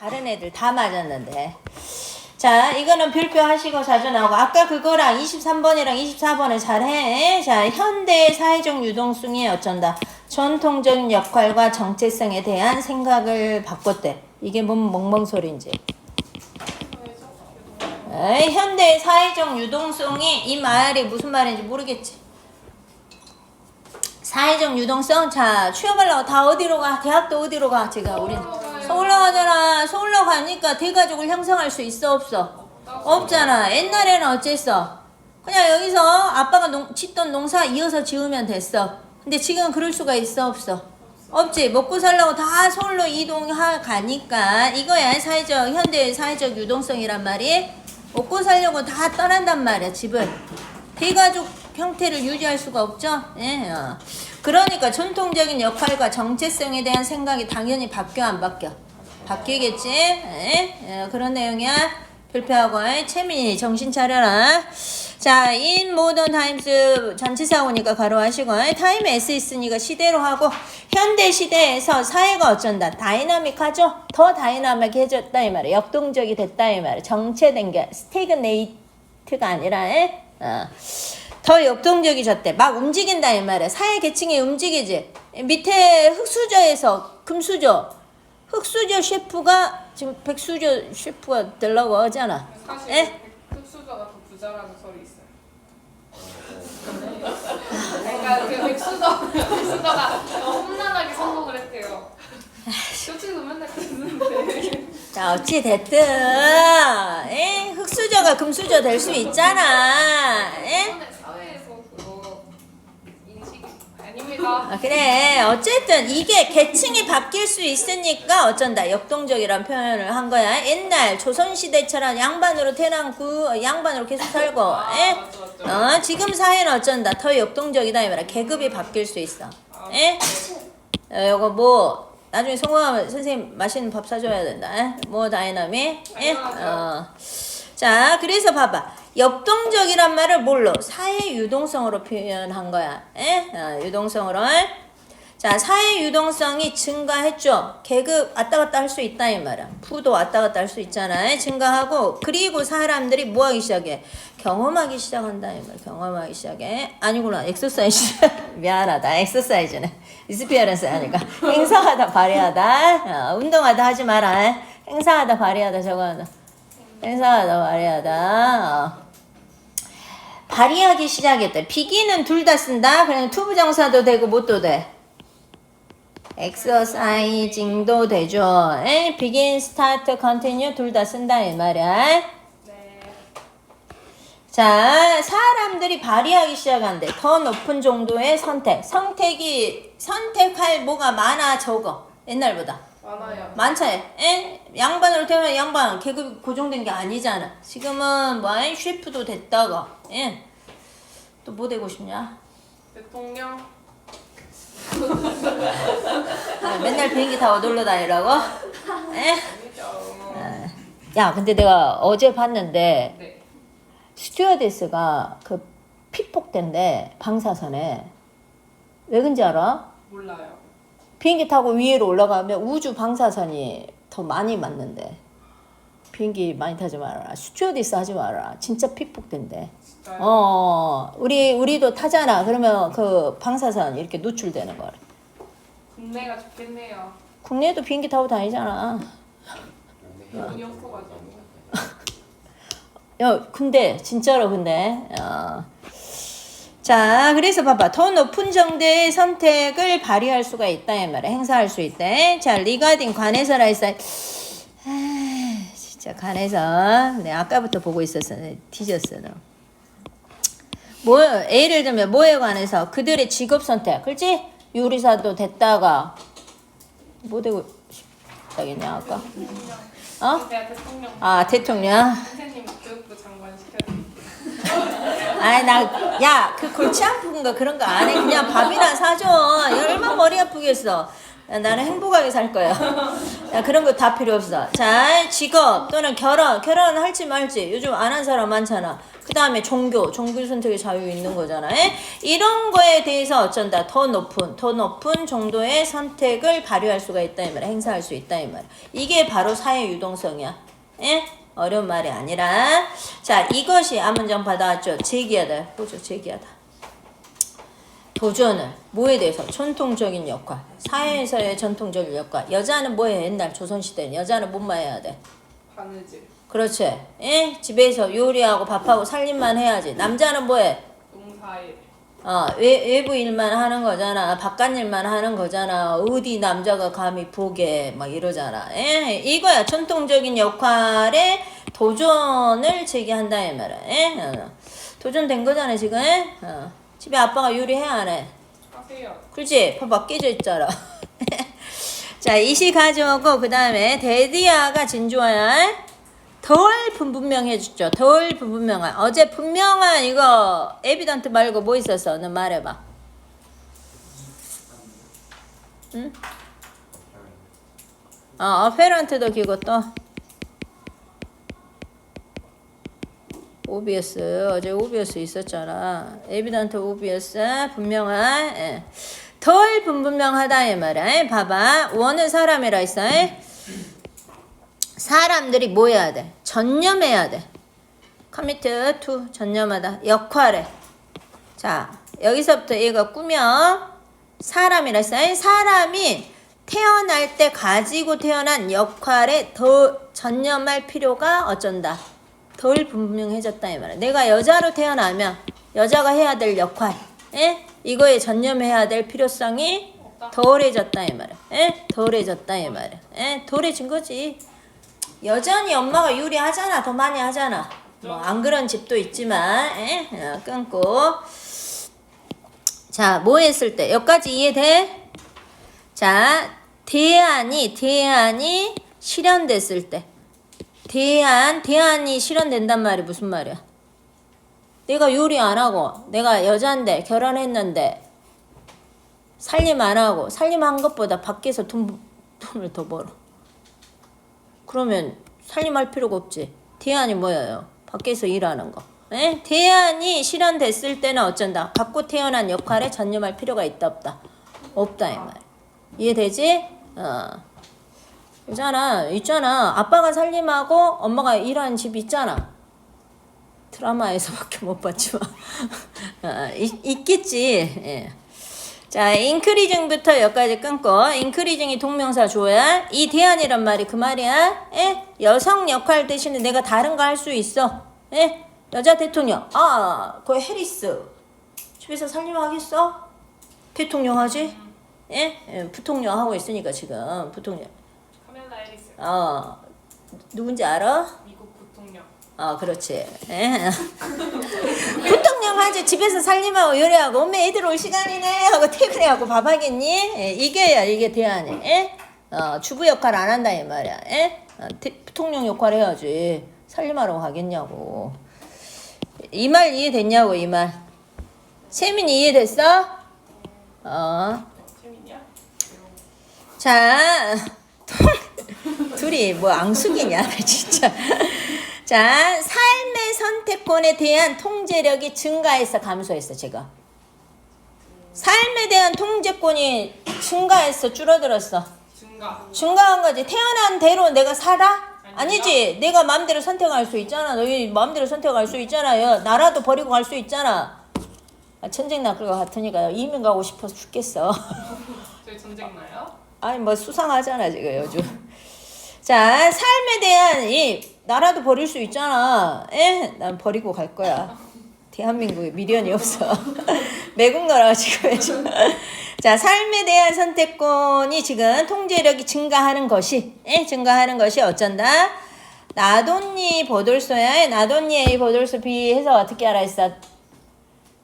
다른 애들 다 맞았는데. 자, 이거는 별표 하시고 자주 나오고, 아까 그거랑 23번이랑 24번을 잘해. 자, 현대의 사회적 유동성이 어쩐다. 전통적인 역할과 정체성에 대한 생각을 바꿨대. 이게 뭔 멍멍 소리인지. 에이, 현대의 사회적 유동성이 이 말이 무슨 말인지 모르겠지. 사회적 유동성? 자, 취업하려고 다 어디로 가? 대학도 어디로 가? 제가 우린 서울로 가잖아. 서울로 가니까 대가족을 형성할 수 있어 없어? 없잖아. 옛날에는 어쨌어? 그냥 여기서 아빠가 농, 짓던 농사 이어서 지으면 됐어. 근데 지금 그럴 수가 있어 없어? 없지. 먹고 살려고 다 서울로 이동하 가니까 이거야 사회적 현대의 사회적 유동성이란 말이 먹고 살려고 다 떠난단 말이야 집을. 대가족 형태를 유지할 수가 없죠. 예. 어. 그러니까 전통적인 역할과 정체성에 대한 생각이 당연히 바뀌어 안 바뀌어? 바뀌겠지. 예? 예, 그런 내용이야. 별표하고 예, 채민이 정신 차려라. 자, in modern times 전치사 오니까 가로하시고 예, time s 있으니까 시대로 하고 현대 시대에서 사회가 어쩐다. 다이나믹하죠. 더 다이나믹해졌다 이 말이야. 역동적이 됐다 이 말이야. 정체된 게 스테그네이트가 아니라 예? 어. 더 역동적이졌대. 막 움직인다 이 말이야. 사회 계층이 움직이지. 밑에 흑수저에서 금수저. 흑수저 셰프가 지금 백수저 셰프가 되려고 하잖아. 사실 에? 흑수저가 더 부자라는 설이 있어요. 그러니까 그 백수저 백수저가 더 험난하게 성공을 했대요. 솔직히 맨날 그랬는데. 자 어찌 됐든 에? 흑수저가 금수저 될 수 있잖아. 에? 이번에 사회에서 그거 인식이 아닙니다. 아, 그래. 어쨌든 이게 계층이 바뀔 수 있으니까 어쩐다. 역동적이란 표현을 한 거야. 옛날 조선시대처럼 양반으로 태어난 그 양반으로 계속 살고. 에? 맞죠, 맞죠. 어, 지금 사회는 어쩐다. 더 역동적이다. 이 말이야. 계급이 바뀔 수 있어. 에? 어, 요거 뭐 나중에 성공하면 선생님 맛있는 밥 사줘야 된다. 에? 뭐 다이나믹? 에? 어. 자, 그래서 봐봐. 역동적이란 말을 뭘로? 사회 유동성으로 표현한 거야. 에? 어, 유동성으로. 자, 사회 유동성이 증가했죠. 계급 왔다 갔다 할 수 있다 이 말이야. 부도 왔다 갔다 할 수 있잖아. 증가하고 그리고 사람들이 뭐 하기 시작해? 경험하기 시작한다 이 말. 경험하기 시작해. 아니구나. 엑서사이즈. 미안하다. 엑서사이즈네. 리스피어런스 하니까 행사하다 발휘하다. 어, 운동하다 하지 마라. 행사하다 발휘하다 저거 하나. 행사하다. 어. 발휘하기 시작했다. 비기는 둘 다 쓴다. 그냥 투부정사도 되고 못도 돼. 엑서사이징도 되죠. 에? begin, start, continue 둘 다 쓴다 이 말이야. 네. 자, 사람들이 발휘하기 시작한대. 더 높은 정도의 선택. 선택이 선택할 뭐가 많아 적어. 옛날보다. 많아요. 많죠. 에? 양반으로 태어난 양반 계급이 고정된 게 아니잖아. 지금은 뭐 에? 셰프도 됐다가. 예. 또뭐 되고 싶냐? 대통령 아, 맨날 비행기 타고 놀러 다니라고? 에? 아니죠. 야, 근데 내가 어제 봤는데 네. 스튜어디스가 그 피폭된데 방사선에 왜 그런지 알아? 몰라요. 비행기 타고 위로 올라가면 우주 방사선이 더 많이 맞는데. 비행기 많이 타지 말아라. 스튜어디스 하지 말아라. 진짜 피폭된대. 진짜요? 어 우리 우리도 타잖아. 그러면 그 방사선 이렇게 노출되는 거래 국내가 좋겠네요. 국내도 비행기 타고 다니잖아. 돈이 없어가지고. 야, 근데 진짜로 근데 어. 자, 그래서 봐봐. 더 높은 정도의 선택을 발휘할 수가 있다 이 말이야. 행사할 수 있대. 자, 리가딩 관해서라 했어. 아, 진짜 관해서. 내가 아까부터 보고 있었어. 내 뒤졌어 너. 뭐 예를 들면 뭐에 관해서 그들의 직업 선택. 그렇지? 요리사도 됐다가 뭐 되고 싶다겠냐 아까? 어? 아, 대통령. 선생님 교육부 장관 시켜드릴게요. 아이 나 야 그 골치 아픈 거 그런 거 안 해 그냥 밥이나 사줘 얼마 머리 아프겠어 야, 나는 행복하게 살 거야. 야, 그런 거 다 필요 없어. 자, 직업 또는 결혼. 결혼 할지 말지. 요즘 안 한 사람 많잖아. 그 다음에 종교. 종교 선택의 자유 있는 거잖아. 에? 이런 거에 대해서 어쩐다. 더 높은, 더 높은 정도의 선택을 발휘할 수가 있다. 이 말이야. 행사할 수 있다. 이 말이야. 이게 바로 사회 유동성이야. 에? 어려운 말이 아니라. 자, 이것이 암문장 받아왔죠. 제기하다. 보죠. 제기하다. 도전을 뭐에 대해서 전통적인 역할 사회에서의 전통적인 역할 여자는 뭐해 옛날 조선시대는 여자는 뭐만 해야 돼 바느질, 그렇지 예? 집에서 요리하고 밥하고 살림만 해야지 남자는 뭐해 농사일, 어, 외, 외부 일만 하는 거잖아 바깥 일만 하는 거잖아 어디 남자가 감히 보게 막 이러잖아 예? 이거야 전통적인 역할에 도전을 제기한다 이 말이야 예? 어. 도전된 거잖아 지금 예? 어. 집에 아빠가 요리해 안 해? 하세요. 그렇지? 봐봐 깨져 있잖아. 자, 이시 가져오고 그 다음에 데디아가 진주어야. 덜 분분명해졌죠. 덜 분분명한. 어제 분명한 이거 에비던트 말고 뭐 있었어? 너 말해봐. 응? 어, 어페런트도 기고 또. 오비어스 어제 오비어스 있었잖아. 에비던트 오비어스 분명한 예. 덜 분분명하다 이 말이야. 예, 봐봐 원은 사람이라 있어. 예. 사람들이 뭐 해야 돼? 전념해야 돼. 커미트 투 전념하다 역할에. 자 여기서부터 이거 꾸며 사람이라. 예, 사람이 태어날 때 가지고 태어난 역할에 더 전념할 필요가 어쩐다. 덜 분명해졌다 이 말이야. 내가 여자로 태어나면 여자가 해야 될 역할, 예? 이거에 전념해야 될 필요성이 덜해졌다 이 말이야. 예? 덜해졌다 이 말이야. 예? 덜해진 거지. 여전히 엄마가 요리하잖아. 더 많이 하잖아. 뭐 안 그런 집도 있지만, 예? 어, 끊고. 자, 뭐 했을 때? 여기까지 이해돼? 자, 대안이, 대안이 실현됐을 때. 대안, 대안이 실현된단 말이 무슨 말이야? 내가 요리 안 하고, 내가 여잔데, 결혼했는데, 살림 안 하고, 살림한 것보다 밖에서 돈, 돈을 더 벌어. 그러면 살림할 필요가 없지. 대안이 뭐예요? 밖에서 일하는 거. 에? 대안이 실현됐을 때는 어쩐다? 갖고 태어난 역할에 전념할 필요가 있다 없다? 없다 이 말. 이해되지? 어. 있잖아, 있잖아. 아빠가 살림하고 엄마가 일하는 집 있잖아. 드라마에서밖에 못 봤지만 어, 있, 있겠지. 예. 자, 인크리징부터 여기까지 끊고 인크리징이 동명사 줘야 이 대안이란 말이 그 말이야. 예? 여성 역할 대신에 내가 다른 거 할 수 있어. 예? 여자 대통령. 아, 그 해리스. 집에서 살림하겠어? 대통령 하지? 예? 예, 부통령 하고 있으니까 지금 부통령. 카멜라 해리스, 어, 누군지 알아? 어, 그렇지. 예. 부통령 하지. 집에서 살림하고 요리하고, 엄마 애들 올 시간이네. 하고 퇴근해하고 밥 하겠니? 예, 이게야, 이게 대안이. 예? 어, 주부 역할 안 한다, 이 말이야. 예? 어, 대, 부통령 역할 해야지. 살림하러 가겠냐고. 이 말 이해됐냐고, 이 말. 세민이 이해됐어? 어. 자, 둘이 뭐 앙숙이냐, 나 진짜. 자, 삶의 선택권에 대한 통제력이 증가했어, 감소했어, 지금. 삶에 대한 통제권이 증가했어, 줄어들었어. 증가. 증가한 거지. 태어난 대로 내가 살아? 아니지. 내가 마음대로 선택할 수 있잖아. 너희 마음대로 선택할 수 있잖아요. 나라도 버리고 갈 수 있잖아. 아, 전쟁 날 것 같으니까 이민 가고 싶어서 죽겠어. 저희 전쟁 나요? 아니 뭐 수상하잖아 지금 요즘. 자 삶에 대한 이 나라도 버릴 수 있잖아. 에? 난 버리고 갈 거야. 대한민국에 미련이 없어. 매국 나라 지금. 자 삶에 대한 선택권이 지금 통제력이 증가하는 것이 에? 증가하는 것이 어쩐다. 나돈니 보돌소야. 나돈니 A 보돌소 B 해서 어떻게 알아했어?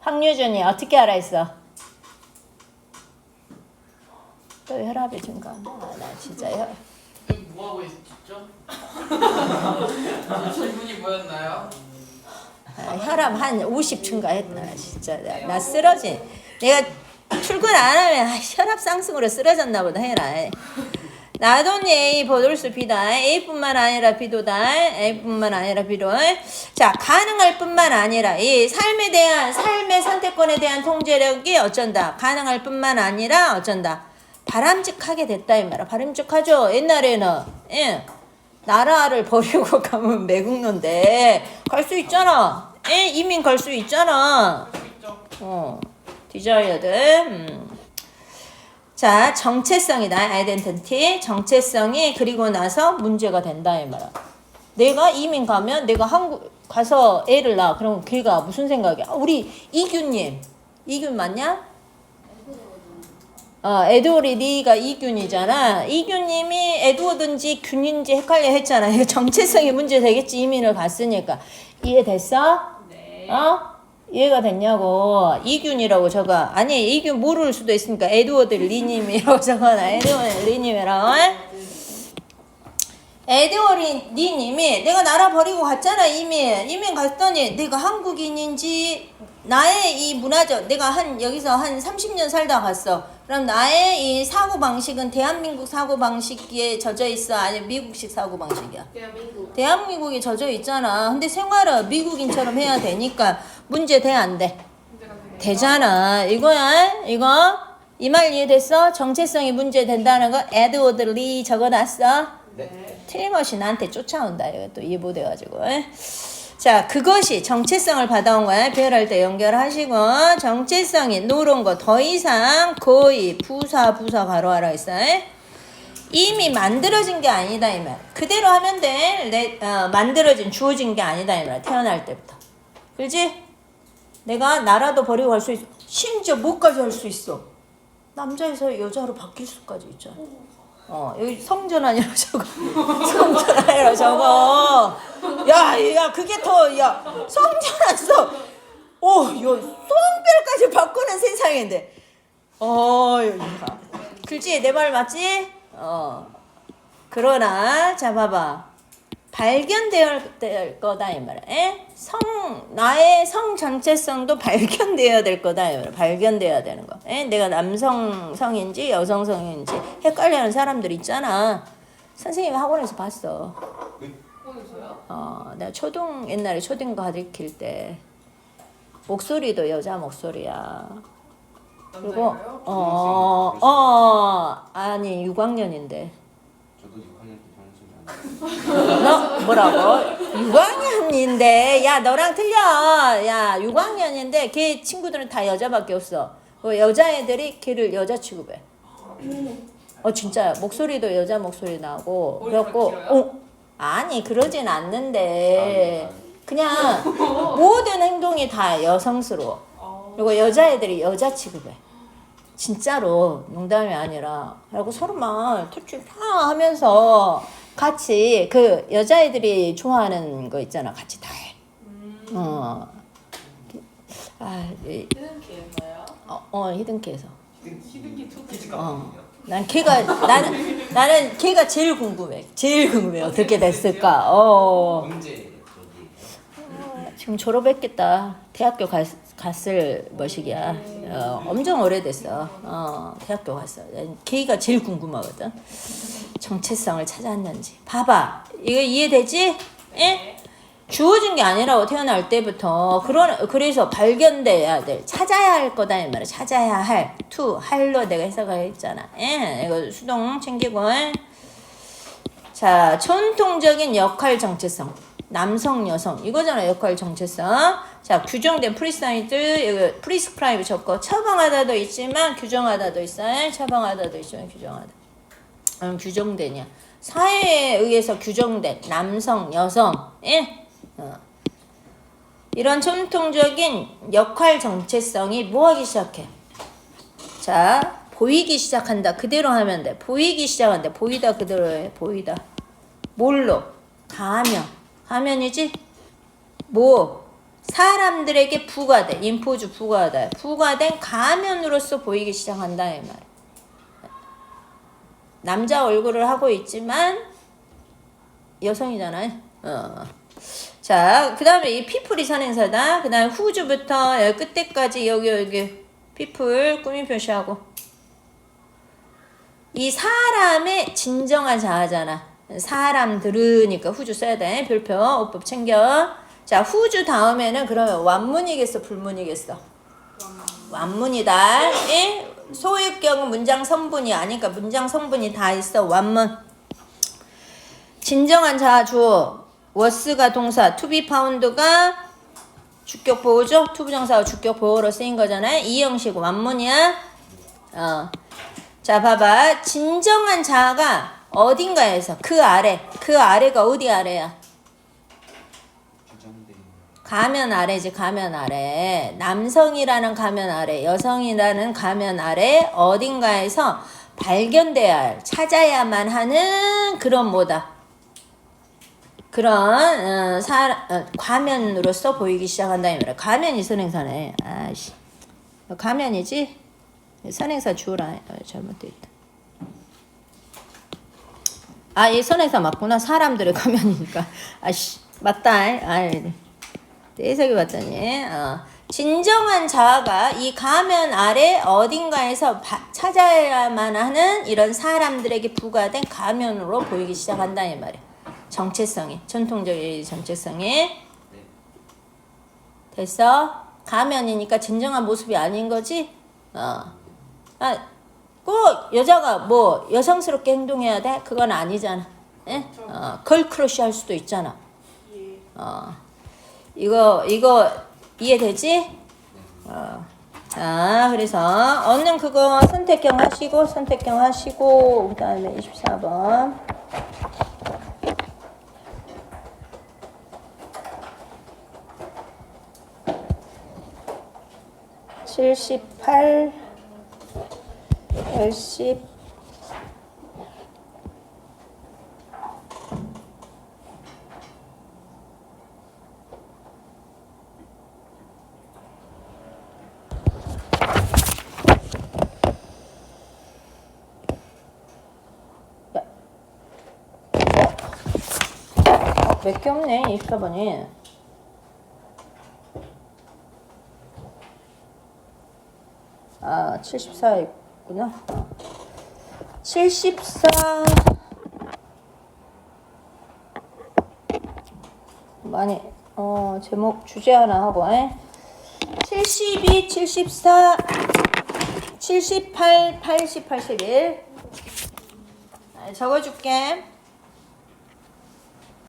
황유준이 어떻게 알아했어? 또 혈압이 증가. 아, 나 진짜 혈. 뭐 하고 있었죠? 질문이 뭐였나요? 아, 혈압 한 50 증가했다. 진짜 나, 나 쓰러진. 내가 출근 안 하면 아, 혈압 상승으로 쓰러졌나 보다 해라. 나돈 A 보돌수 B다. A뿐만 아니라 B도다. A뿐만 아니라 B도. 자, 가능할 뿐만 아니라 이 삶에 대한 삶의 선택권에 대한 통제력이 어쩐다. 가능할 뿐만 아니라 어쩐다. 바람직하게 됐다 이 말이야. 바람직하죠. 옛날에는 예. 나라를 버리고 가면 매국노인데 갈 수 있잖아. 예, 이민 갈 수 있잖아. 어, 디자이어드. 음. 자, 정체성이다. 아이덴티티. 정체성이 그리고 나서 문제가 된다 이 말이야. 내가 이민 가면 내가 한국 가서 애를 낳아. 그럼 걔가 무슨 생각이야? 아, 우리 이균님. 이균 맞냐? 어, 에드워드 리가 이균이잖아. 이균님이 에드워드인지 균인지 헷갈려 했잖아. 이거 정체성이 문제 되겠지. 이민을 갔으니까. 이해됐어? 네. 어? 이해가 됐냐고. 이균이라고 적어. 아니, 이균 모를 수도 있으니까 에드워드 리님이라고 적어놔. 에드워드 리님이라고. 에드워드 리님이 내가 나라 버리고 갔잖아, 이민. 이민 갔더니 내가 한국인인지 나의 이 문화적, 내가 한, 여기서 한 30년 살다 갔어. 그럼 나의 이 사고 방식은 대한민국 사고 방식에 젖어 있어? 아니면 미국식 사고 방식이야? 대한민국. 대한민국이 젖어 있잖아. 근데 생활은 미국인처럼 해야 되니까 문제 돼 안 돼? 되잖아. 이거야. 이거 이 말 이해됐어? 정체성이 문제 된다는 거 에드워드 리 적어놨어. 네. 틀림없이 나한테 쫓아온다. 이거 또 이해 못해가지고. 자, 그것이 정체성을 받아온 거야. 배열할 때 연결하시고 정체성이 노른 거더 이상 거의 부사 부사 가로하라 했어. 이미 만들어진 게 아니다 이 말. 그대로 하면 돼. 내, 어, 만들어진 주어진 게 아니다 이 말. 태어날 때부터. 그렇지? 내가 나라도 버리고 갈 수 있어. 심지어 뭐까지 할 수 있어. 남자에서 여자로 바뀔 수까지 있잖아. 어, 여기 성전 아니라 저거. 성전 아니라 저거. 야, 야, 그게 더, 야, 성전 안써 오, 야, 손뼉까지 바꾸는 세상인데. 어, 야. 글지, 내말 맞지? 어. 그러나, 자, 봐봐. 발견되어야 될 거다 이 말이야. 에? 성 나의 성 정체성도 발견되어야 될 거다 이 말이야. 발견되어야 되는 거. 에? 내가 남성 성인지 여성 성인지 헷갈리는 사람들 있잖아. 선생님이 학원에서 봤어. 어, 내가 초등 옛날에 초등 가르칠 때 목소리도 여자 목소리야. 그리고 남자인가요? 어, 어, 아니 6학년인데. 저도 6학년 때 정신이 안 너 뭐라고? 6학년인데. 야 너랑 틀려. 야 6학년인데 걔 친구들은 다 여자밖에 없어. 그 여자애들이 걔를 여자 취급해. 어 진짜 목소리도 여자 목소리 나고. 그래갖고? 어 아니 그러진 않는데. 그냥 모든 행동이 다 여성스러워. 어. 그리고 여자애들이 여자 취급해. 진짜로 농담이 아니라. 그리고 서로 막 터치 파 하면서 같이 그 여자애들이 좋아하는 거 있잖아 같이 다 해. 음. 어. 아, 이- 히든키였나요? 어, 어 히든캐에서. 히든키 투 어. 난 걔가 나는 나는 걔가 제일 궁금해. 제일 궁금해 어떻게 됐을까. 어. 언제 저기 지금 졸업했겠다. 대학교 갔, 갔을 머시기야. 어, 엄청 오래됐어. 어, 대학교 갔어. 걔가 제일 궁금하거든. 정체성을 찾았는지. 봐봐. 이거 이해되지? 예? 주어진 게 아니라고 태어날 때부터 그런 그래서 발견돼야 될 찾아야 할 거다 이 말이야 찾아야 할투 할로 내가 해석을 했잖아 예 이거 수동 챙기고 자, 전통적인 역할 정체성. 남성, 여성. 이거잖아, 역할 정체성. 자, 규정된 프리사이드, 프리스크라이브 적고, 처방하다도 있지만, 규정하다도 있어요. 처방하다도 있지만, 규정하다. 음, 규정되냐. 사회에 의해서 규정된 남성, 여성. 예? 어. 이런 전통적인 역할 정체성이 뭐 하기 시작해? 자, 보이기 시작한다. 그대로 하면 돼. 보이기 시작한다. 보이다 그대로 해. 보이다. 뭘로? 가면. 가면이지? 뭐? 사람들에게 부과된, 인포주 부과다. 부과된 가면으로서 보이기 시작한다. 이 말. 남자 얼굴을 하고 있지만 여성이잖아요. 어. 자, 그 다음에 이 피플이 선행사다. 그 다음에 후주부터 끝에까지 여기 여기 people 꾸민 표시하고 이 사람의 진정한 자아잖아. 사람들으니까 후주 써야 돼. 별표 어법 챙겨. 자 후주 다음에는 그러면 완문이겠어 불문이겠어? 완문이다. 예? 소유격 문장 성분이 아니까 문장 성분이 다 있어. 완문. 진정한 자아 주어. 워스가 동사. 투비 파운드가 주격 보호죠? 투부정사가 주격 보호로 쓰인 거잖아요. 이 형식 완문이야. 어. 자, 봐봐. 진정한 자아가 어딘가에서. 그 아래. 그 아래가 어디 아래야? 가면 아래지 가면 아래. 남성이라는 가면 아래. 여성이라는 가면 아래. 어딘가에서 발견돼야 할 찾아야만 하는 그런 뭐다. 그런 어, 사, 어, 과면으로서 보이기 시작한다 이 말이야. 가면이 선행사네. 아씨. 가면이지? 선행사 주어라 어, 잘못돼 있다 아, 얘 선행사 맞구나. 사람들의 가면이니까. 아씨, 맞다. 아이, 해석이 맞다니. 어. 진정한 자아가 이 가면 아래 어딘가에서 바- 찾아야만 하는 이런 사람들에게 부과된 가면으로 보이기 시작한다 이 말이야. 정체성이 전통적인 정체성이 네. 됐어? 가면이니까 진정한 모습이 아닌 거지? 어. 아, 꼭 여자가 뭐 여성스럽게 행동해야 돼? 그건 아니잖아. 예? 어, 걸크러쉬 할 수도 있잖아. 예. 어. 이거 이거 이해되지? 어. 자, 그래서 얻는 그거 선택형 하시고 선택형 하시고 그 다음에 24번. 칠십팔, 팔십, 몇개 없네, 24번이. 아, 74 있구나. 74. 많이, 어, 제목, 주제 하나 하고, 에? 72, 74, 78, 80, 81. 아, 적어줄게.